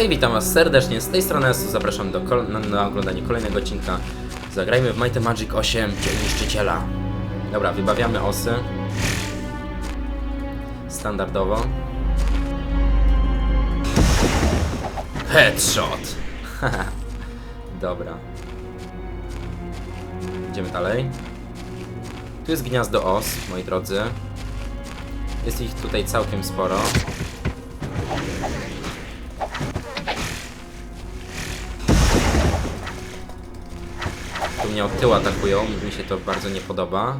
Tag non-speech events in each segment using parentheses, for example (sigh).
Hej, witam was serdecznie, z tej strony Esu, zapraszam do na oglądanie kolejnego odcinka. Zagrajmy w Might and Magic 8 Dzień Niszczyciela. Dobra, wybawiamy osy. Standardowo. Headshot! (laughs) Dobra. Idziemy dalej. Tu jest gniazdo os, moi drodzy. Jest ich tutaj całkiem sporo. Mnie od tyłu atakują, mi się to bardzo nie podoba.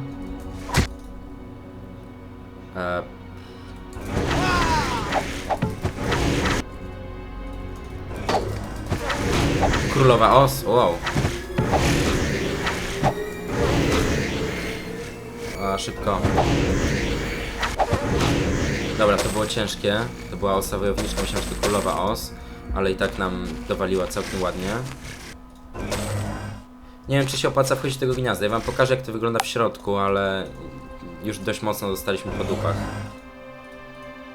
E... Królowa Os, wow. A, szybko. Dobra, to było ciężkie. To była osa wojowniczka, myślałem, że to królowa os, ale i tak nam dowaliła całkiem ładnie. Nie wiem, czy się opłaca wchodzić do tego gniazda. Ja wam pokażę, jak to wygląda w środku, ale już dość mocno dostaliśmy po dupach.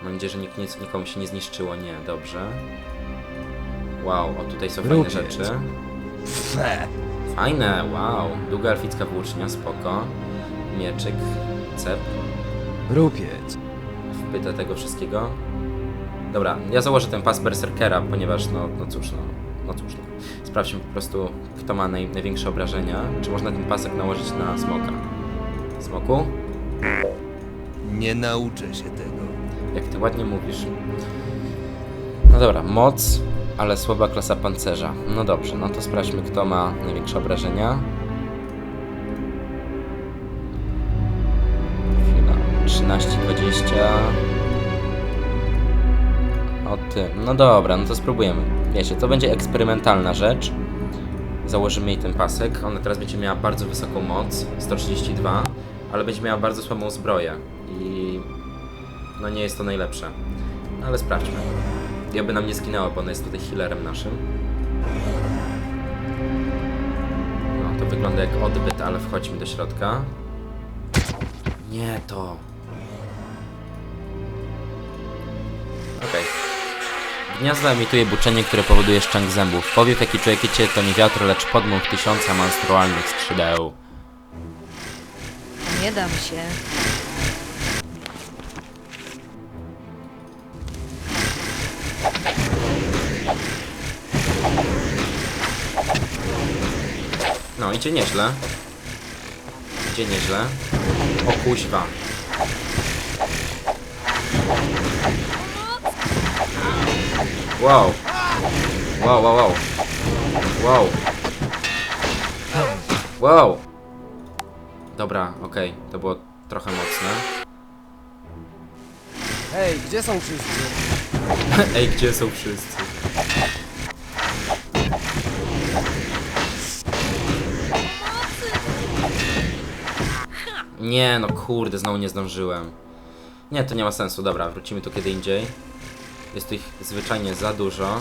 Mam nadzieję, że nikt, nic, nikomu się nie zniszczyło. Nie, dobrze. Wow, o tutaj są fajne Lubię. rzeczy. Fajne, wow. Długa elficka włócznia, spoko. Mieczyk, cep. Rupiec. wpytę tego wszystkiego. Dobra, ja założę ten pas Berserkera, ponieważ no, no cóż, no, no cóż, no. Sprawdźmy po prostu, kto ma naj, największe obrażenia. Czy można ten pasek nałożyć na smoka? Smoku? Nie nauczę się tego. Jak ty ładnie mówisz. No dobra, moc, ale słaba klasa pancerza. No dobrze, no to sprawdźmy, kto ma największe obrażenia. Chwila, 13, 20. Ty, no dobra, no to spróbujemy. Wiecie, to będzie eksperymentalna rzecz. Założymy jej ten pasek. Ona teraz będzie miała bardzo wysoką moc, 132, ale będzie miała bardzo słabą zbroję. I no nie jest to najlepsze. No ale sprawdźmy. I oby nam nie zginęło, bo ona jest tutaj healerem naszym. No, to wygląda jak odbyt, ale wchodźmy do środka. Nie to. Gniazdo emituje buczenie, które powoduje szczęk zębów. Powiew, jaki czujecie, to nie wiatr, lecz podmuch tysiąca monstrualnych skrzydeł. Nie dam się. No, idzie nieźle. Idzie nieźle. O kuźwa. Wow. Wow, wow, wow. Wow. Wow. Dobra, okej. To było trochę mocne. Hej, gdzie są wszyscy? (laughs) Ej, gdzie są wszyscy? Nie, no kurde, znowu nie zdążyłem. Nie, to nie ma sensu. Dobra, wrócimy tu kiedy indziej. Jest ich zwyczajnie za dużo.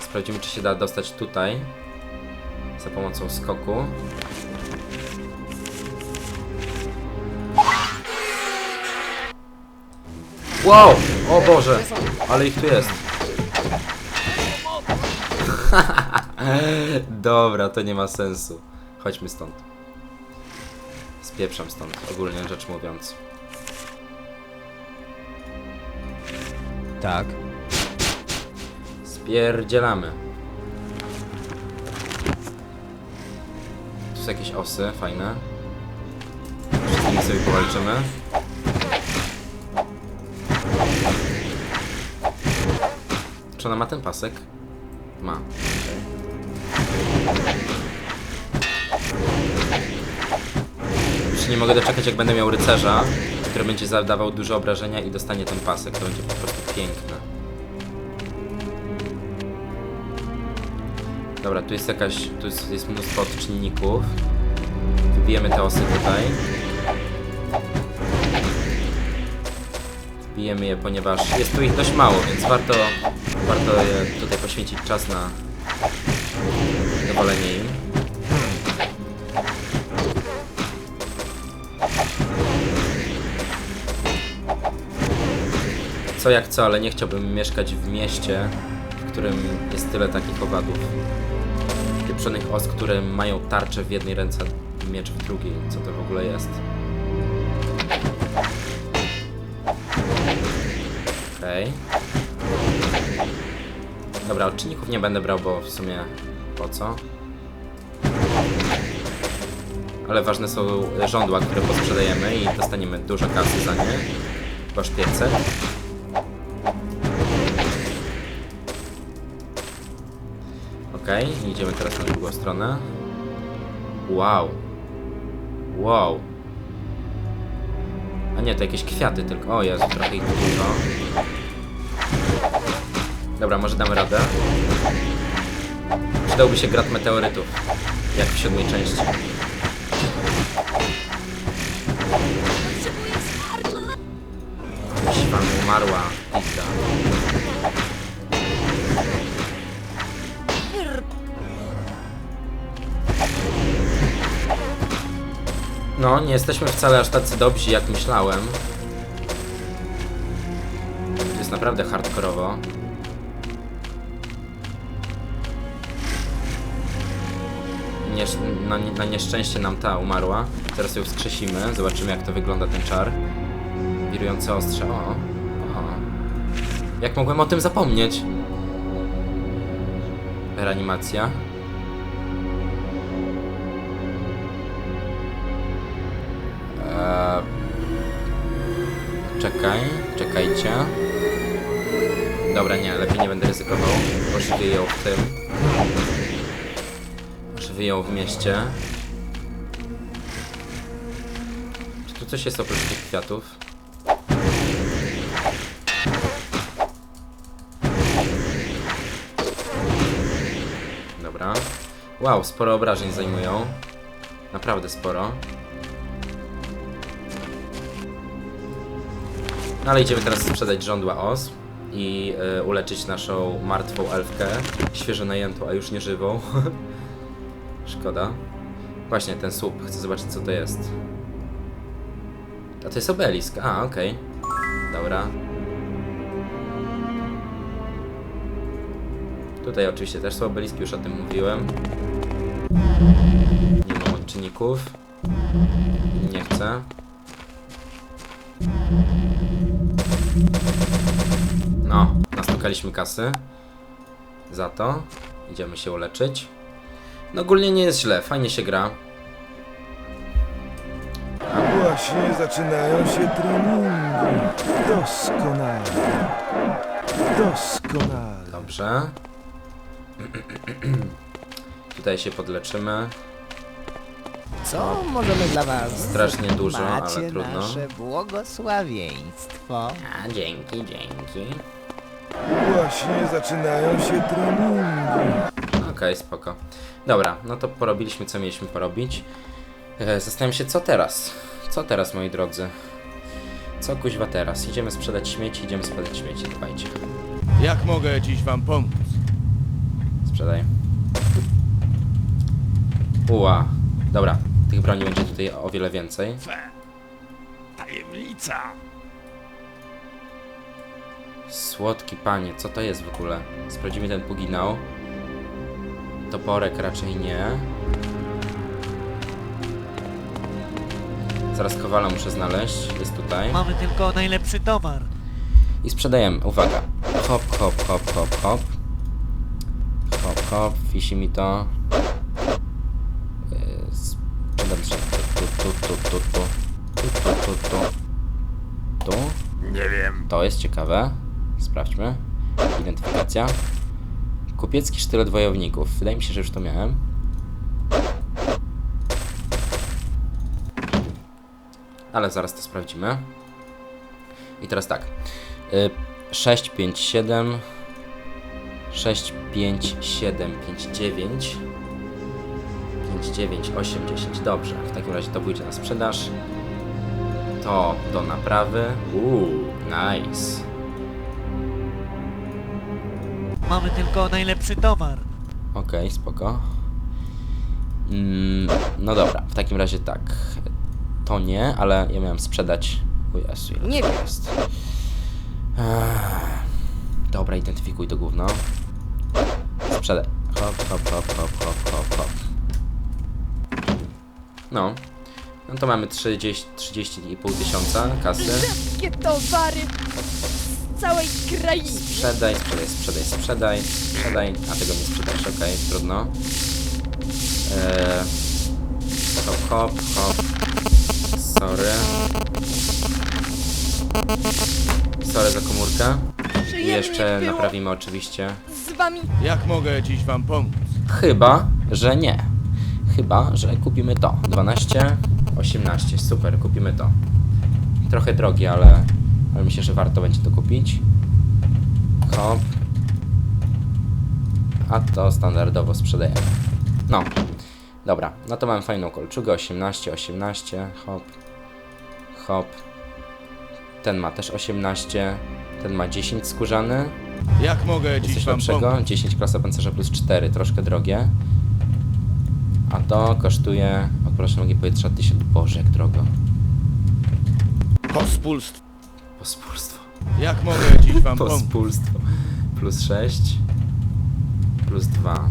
Sprawdzimy, czy się da dostać tutaj. Za pomocą skoku. Wow! O Boże! Ale ich tu jest. (laughs) Dobra, to nie ma sensu. Chodźmy stąd. Spieprzam stąd, ogólnie rzecz mówiąc. Tak. Spierdzielamy. Tu są jakieś osy, fajne. Nimi sobie powalczymy. Czy ona ma ten pasek? Ma. Już nie mogę doczekać, jak będę miał rycerza, który będzie zadawał dużo obrażenia i dostanie ten pasek. To będzie po prostu piękne. Dobra, tu jest jakaś, tu jest, jest mnóstwo odczynników. Wbijemy te osy tutaj. Wbijemy je, ponieważ jest tu ich dość mało, więc warto, warto je tutaj poświęcić czas na dowalenie im. Co jak co, ale nie chciałbym mieszkać w mieście, w którym jest tyle takich owadów. Pieprzonych os, które mają tarczę w jednej ręce, miecz w drugiej. Co to w ogóle jest? Okej. Dobra, odczynników nie będę brał, bo w sumie po co? Ale ważne są żądła, które posprzedajemy i dostaniemy dużo kasy za nie. Chyba aż 500. Okej, idziemy teraz na drugą stronę. Wow. Wow. A nie, to jakieś kwiaty tylko. O Jezu, trochę ich dużo. Dobra, może damy radę. Przydałby się grat meteorytów. Jak w siódmej części. Siwan umarła. Pizda. No, nie jesteśmy wcale aż tacy dobrzy, jak myślałem. Jest naprawdę hardkorowo. Na, na nieszczęście nam ta umarła. Teraz ją wskrzesimy. Zobaczymy, jak to wygląda ten czar. Wirujące ostrze. O, o. Jak mogłem o tym zapomnieć? Reanimacja. Czekaj, czekajcie. Dobra, nie, lepiej nie będę ryzykował. Ożywię ją w tym. Ożywię ją w mieście. Czy tu coś jest oprócz tych kwiatów? Dobra. Wow, sporo obrażeń zajmują. Naprawdę sporo. No ale idziemy teraz sprzedać żądła os i y, uleczyć naszą martwą elfkę, świeżo najętą, a już nie żywą. (laughs) Szkoda. Właśnie, ten słup, chcę zobaczyć co to jest. A to jest obelisk, a okej. Dobra. Tutaj oczywiście też są obeliski, już o tym mówiłem. Nie mam odczynników. Nie chcę. No, nastukaliśmy kasy. Za to. Idziemy się uleczyć. No ogólnie nie jest źle, fajnie się gra. Właśnie zaczynają się treningi. Doskonale. Doskonale. Dobrze. (clears throat) Tutaj się podleczymy. Co możemy dla was? Strasznie dużo, Macie ale trudno. nasze błogosławieństwo. A, dzięki, dzięki. Właśnie zaczynają się treningi. Okej, spoko. Dobra, no to porobiliśmy co mieliśmy porobić. E, Zastanawiam się, co teraz? Co teraz, moi drodzy? Co kuźwa teraz? Idziemy sprzedać śmieci, idziemy sprzedać śmieci, dawajcie. Jak mogę dziś wam pomóc? Sprzedaj. Uła. Dobra, tych broni będzie tutaj o wiele więcej. Tajemnica. Słodki panie, co to jest w ogóle? Sprawdzimy ten puginał. Toporek raczej nie. Zaraz kowala muszę znaleźć. Jest tutaj. Mamy tylko najlepszy towar. I sprzedajemy. Uwaga. Hop, hop, hop, hop, hop. Hop, hop. Wisi mi to. Yy, Sprzedam się. Tu, tu, tu, tu, tu. Tu, tu, tu. Nie wiem. To jest ciekawe. Sprawdźmy. Identyfikacja. Kupiecki sztylet wojowników. Wydaje mi się, że już to miałem. Ale zaraz to sprawdzimy. I teraz tak. Y, 6, 5, 7. 6, 5, 7, 5, 9. 5, 9, 8, 10. Dobrze. W takim razie to pójdzie na sprzedaż. To do naprawy. Uuu, nice. Mamy tylko najlepszy towar. Okej, spoko. Mm, no dobra, w takim razie tak. To nie, ale ja miałem sprzedać. O Jezu, ile Nie to jest. Dobra, identyfikuj to gówno. sprzedaj. Hop, hop, hop, hop, hop, hop, hop. No. No to mamy 30 30,5 tysiąca kasy. Wszystkie towary z całej krainy. Sprzedaj, sprzedaj, sprzedaj, sprzedaj, sprzedaj. A tego nie sprzedasz, okej, trudno. Eee, hop, hop, hop. Sorry. Sorry za komórkę. I jeszcze naprawimy oczywiście. z wami. Jak mogę dziś wam pomóc? Chyba, że nie. Chyba, że kupimy to. 12, 18. Super, kupimy to. Trochę drogie, ale, ale myślę, że warto będzie to kupić. Hop. A to standardowo sprzedajemy. No. Dobra, no to mam fajną kolczugę. 18, 18. Hop. Hop. Ten ma też 18. Ten ma 10 skórzany. Jak mogę dziś coś wam lepszego? pomóc? 10 klasa pancerza plus 4, troszkę drogie. A to kosztuje, odpraszam nogi powietrza 1000. Boże, jak drogo. Pospólstwo. Pospólstwo. Jak mogę dziś wam pomóc? Pospólstwo. Plus 6. Plus 2.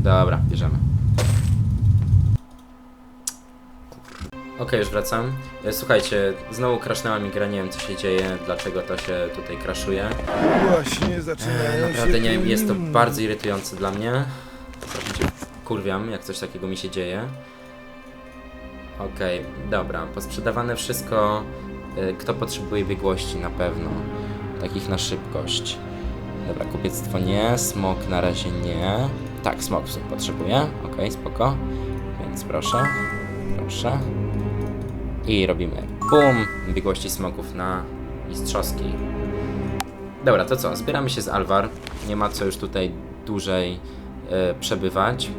Dobra, bierzemy. Okej, już wracam. E, Słuchajcie, znowu crashnęła mi gra, nie wiem co się dzieje, dlaczego to się tutaj crashuje. Właśnie zaczynają się Naprawdę nie wiem, jest to bardzo irytujące dla mnie. Trochę się kurwiam, jak coś takiego mi się dzieje. Okej, dobra, posprzedawane wszystko. Y, Kto potrzebuje biegłości na pewno. Takich na szybkość. Dobra, kupiectwo nie, smok na razie nie. Tak, smok potrzebuje. Okej, spoko. Więc proszę, proszę. I robimy BUM! Biegłości smoków na mistrzowskiej. Dobra, to co? Zbieramy się z Alvar. Nie ma co już tutaj dłużej e, przebywać.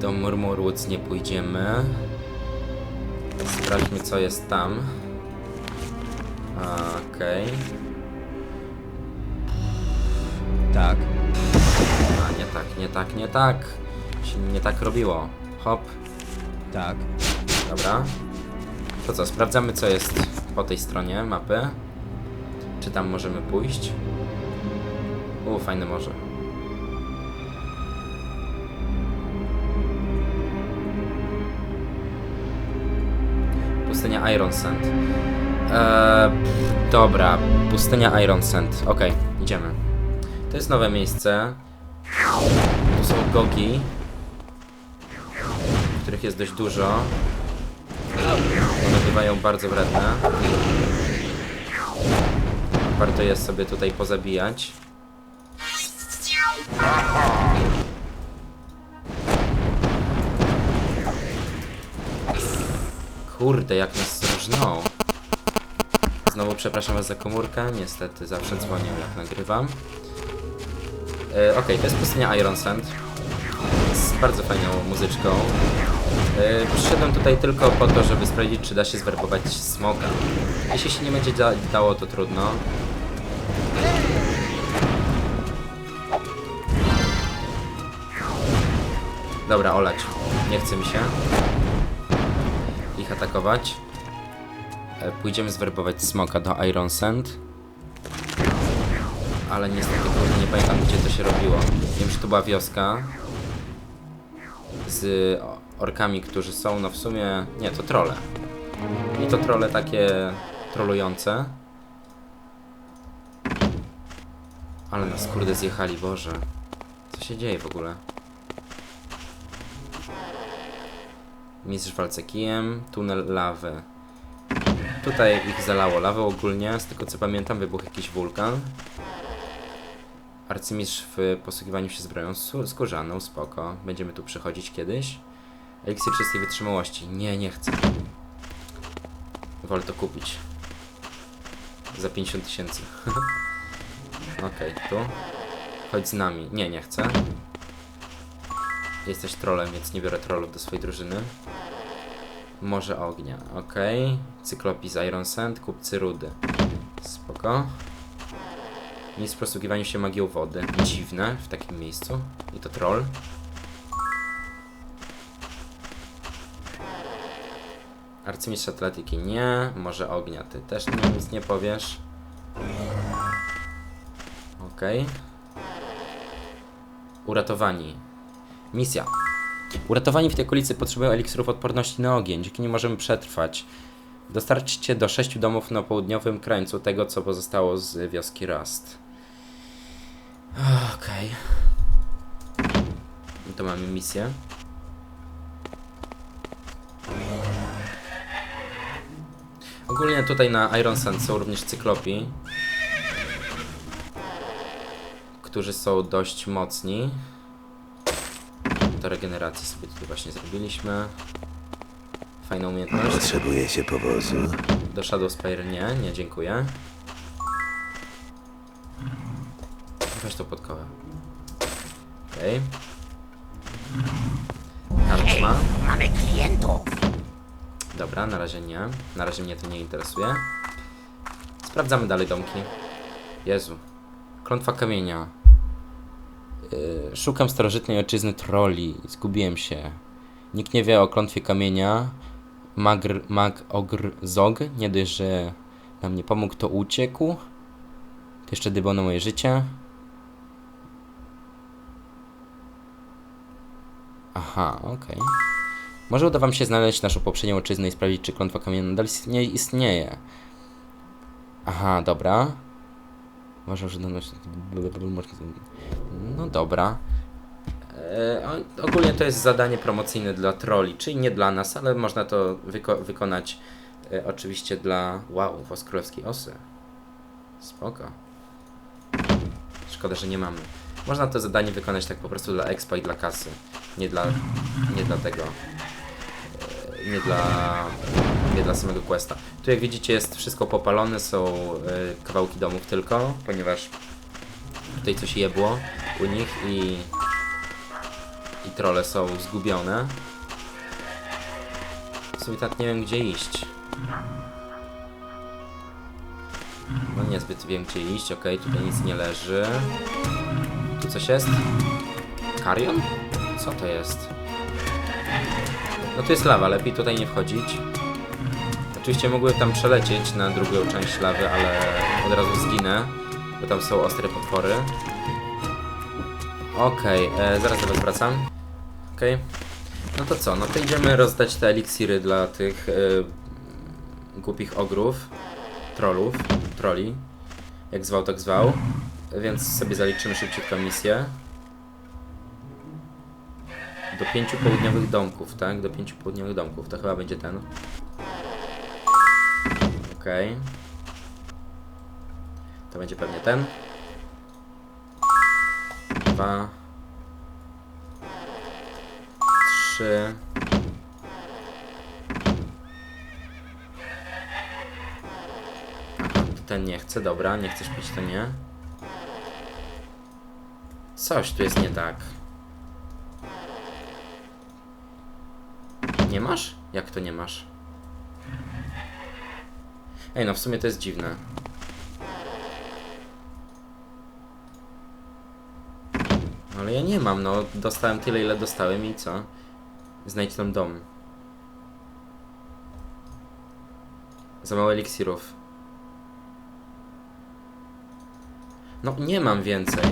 Do Murmurwoods nie pójdziemy. Sprawdźmy, co jest tam. Okej. Tak. A, nie tak, nie tak, nie tak. Się nie tak robiło. Hop, Tak. dobra. To co? Sprawdzamy, co jest po tej stronie mapy. Czy tam możemy pójść? U, fajne morze. Pustynia Iron Sand. Eee, dobra, pustynia Iron Sand. Okej, idziemy. To jest nowe miejsce. Tu są gogi, których jest dość dużo. One bywają bardzo wredne. Warto je sobie tutaj pozabijać. Kurde, jak nas różnął. Znowu przepraszam was za komórkę, niestety zawsze dzwonię jak nagrywam. E, Okej, to jest pustynia Iron Sand. Z bardzo fajną muzyczką. E, przyszedłem tutaj tylko po to, żeby sprawdzić, czy da się zwerbować smoka. Jeśli się nie będzie da dało, to trudno. Dobra, olać. Nie chce mi się atakować. E, Pójdziemy zwerbować smoka do Iron Sand. Ale niestety nie pamiętam gdzie to się robiło. Wiem, że to była wioska. Z orkami, którzy są, no w sumie... Nie, to trole. I to trole takie trolujące. Ale nas kurde zjechali, Boże. Co się dzieje w ogóle? Mistrz walce kijem, tunel lawy. Tutaj ich zalało lawą ogólnie, z tego co pamiętam wybuchł jakiś wulkan. Arcymistrz w posługiwaniu się zbroją skór- skórzaną, spoko. Będziemy tu przychodzić kiedyś. Eliksir czystej wytrzymałości. Nie, nie chcę. Wolę to kupić. Za 50 tysięcy. (laughs) Okej, tu. Chodź z nami. Nie, nie chcę. Jesteś trolem, więc nie biorę trollów do swojej drużyny. Morze ognia, okej. Cyklopis Iron Sand, kupcy rudy. Spoko. Nic w posługiwaniu się magią wody. Dziwne w takim miejscu. I to troll. Arcymistrz atletyki nie. Morze ognia ty też nie, nic nie powiesz. Okej. Uratowani. Misja. Uratowani w tej okolicy potrzebują eliksirów odporności na ogień, dzięki nim możemy przetrwać. Dostarczcie do sześciu domów na południowym krańcu tego, co pozostało z wioski Rust. Okej. I To mamy misję. Ogólnie tutaj na Iron Sand są również cyklopi, którzy są dość mocni. Do regeneracji sobie tutaj właśnie zrobiliśmy. Fajną umiejętność. Potrzebuje się powozu. Do Shadow Spire nie, nie dziękuję. Weź to podkowę. Okej. Okay. ma. Mamy klientów. Dobra, na razie nie. Na razie mnie to nie interesuje. Sprawdzamy dalej domki. Jezu. Klątwa kamienia. Yy, szukam starożytnej ojczyzny troli. Zgubiłem się. Nikt nie wie o klątwie kamienia. Magr, mag, ogr, zog. Nie dość, że nam nie pomógł, to uciekł. To jeszcze dbał na moje życie. Aha, okej. Może uda wam się znaleźć naszą poprzednią ojczyznę i sprawdzić, czy klątwa kamienna nadal istnieje. Aha, dobra. Uważam, że daność... No dobra. E, ogólnie to jest zadanie promocyjne dla troli, czyli nie dla nas, ale można to wyko wykonać e, oczywiście dla... Wow, was królewskiej osy. Spoko. Szkoda, że nie mamy. Można to zadanie wykonać tak po prostu dla expa i dla kasy. Nie dla... nie dla tego e, nie dla, dla samego questa. Tu jak widzicie jest wszystko popalone, są y, kawałki domów tylko, ponieważ tutaj coś jebło u nich i i trole są zgubione. W sumie tak nie wiem gdzie iść. No niezbyt wiem gdzie iść, okej, tutaj nic nie leży. Tu coś jest? Karion? Co to jest? No tu jest lawa, lepiej tutaj nie wchodzić. Oczywiście mogłem tam przelecieć na drugą część lawy, ale od razu zginę, bo tam są ostre potwory. Okej, e, zaraz do was wracam. Okej. No to co, no to idziemy rozdać te eliksiry dla tych e, głupich ogrów, trollów, troli, jak zwał tak zwał. Więc sobie zaliczymy szybciutko misję. Do pięciu południowych domków, tak? Do pięciu południowych domków. To chyba będzie ten. Okej. To będzie pewnie ten. Dwa. Trzy. Ten nie chce, dobra, nie chcesz pić, to nie. Coś tu jest nie tak. Nie masz? Jak to nie masz? Ej, no w sumie to jest dziwne. Ale ja nie mam, no. Dostałem tyle, ile dostałem i co? Znajdź tam dom. Za mało eliksirów. No, nie mam więcej.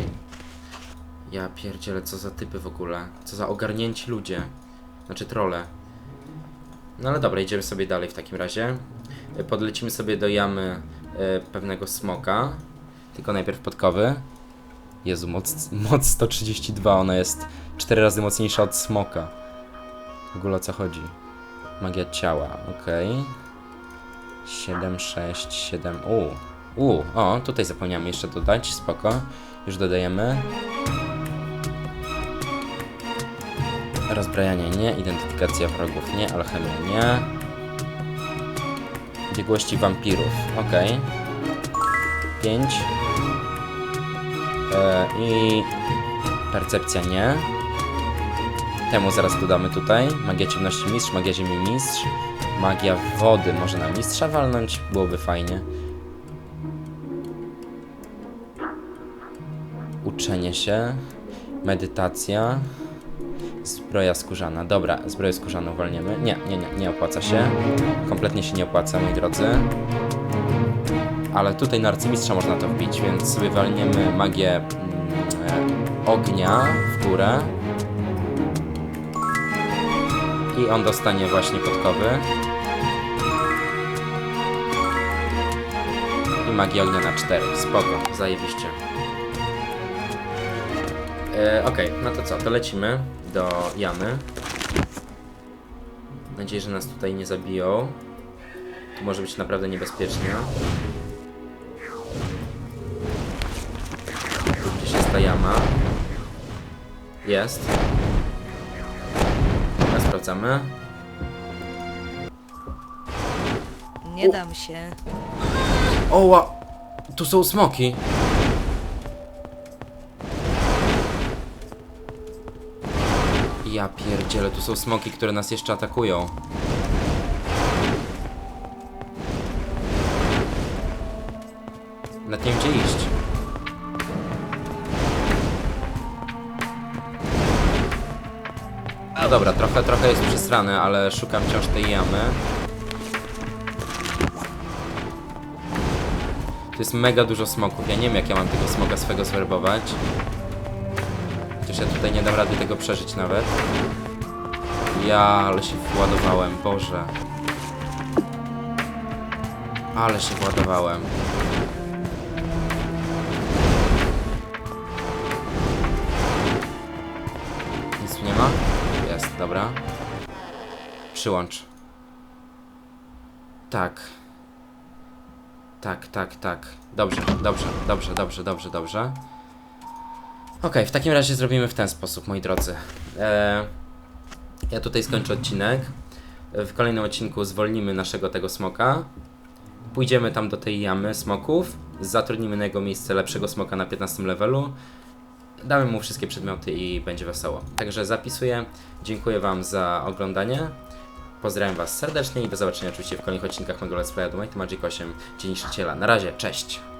Ja pierdzielę, co za typy w ogóle. Co za ogarnięci ludzie. Znaczy trole. No ale dobra, idziemy sobie dalej w takim razie. E, Podlecimy sobie do jamy e, pewnego smoka. Tylko najpierw podkowy. Jezu, moc, moc 132, ona jest 4 razy mocniejsza od smoka. W ogóle o co chodzi? Magia ciała, okej. 7, 6, 7, u. U, o, tutaj zapomniałem jeszcze dodać, spoko. Już dodajemy. Rozbrajanie nie, identyfikacja wrogów nie, alchemia nie. Biegłości wampirów, ok. 5. E, I percepcja nie. Temu zaraz dodamy tutaj. Magia ciemności mistrz, magia ziemi mistrz. Magia wody może na mistrza walnąć, byłoby fajnie. Uczenie się. Medytacja. Zbroja skórzana. Dobra, zbroję skórzaną walniemy. Nie, nie, nie, nie opłaca się. Kompletnie się nie opłaca, moi drodzy. ale tutaj na arcymistrza można to wbić, więc sobie walniemy magię mm, e, ognia w górę. I on dostanie właśnie podkowy. I magię ognia na 4. Spoko, zajebiście. E, Okej, no to co, to lecimy do Jany. Mam nadzieję, że nas tutaj nie zabiją. Tu może być naprawdę niebezpiecznie. Tu gdzieś jest ta jama. Jest. Teraz sprawdzamy. Nie dam się. Oła! Tu są smoki! Ja pierdzielę, tu są smoki, które nas jeszcze atakują. Nawet nie gdzie iść. No dobra, trochę, trochę jest przesrane, ale szukam wciąż tej jamy. Tu jest mega dużo smoków. Ja nie wiem jak ja mam tego smoka swego zwerbować. Chociaż ja tutaj nie dam rady tego przeżyć nawet. Ja, ale się władowałem, Boże. Ale się władowałem. Nic nie ma? Jest, dobra. Przyłącz. Tak. Tak, tak, tak. Dobrze, dobrze, dobrze, dobrze, dobrze, dobrze. Okej, w takim razie zrobimy w ten sposób, moi drodzy. E, ja tutaj skończę odcinek. W kolejnym odcinku zwolnimy naszego tego smoka. Pójdziemy tam do tej jamy smoków. Zatrudnimy na jego miejsce lepszego smoka na 15 levelu. Damy mu wszystkie przedmioty i będzie wesoło. Także zapisuję. Dziękuję Wam za oglądanie. Pozdrawiam Was serdecznie i do zobaczenia oczywiście w kolejnych odcinkach mojego Let's Playa do Might Magic 8 Dzień. Na razie, cześć!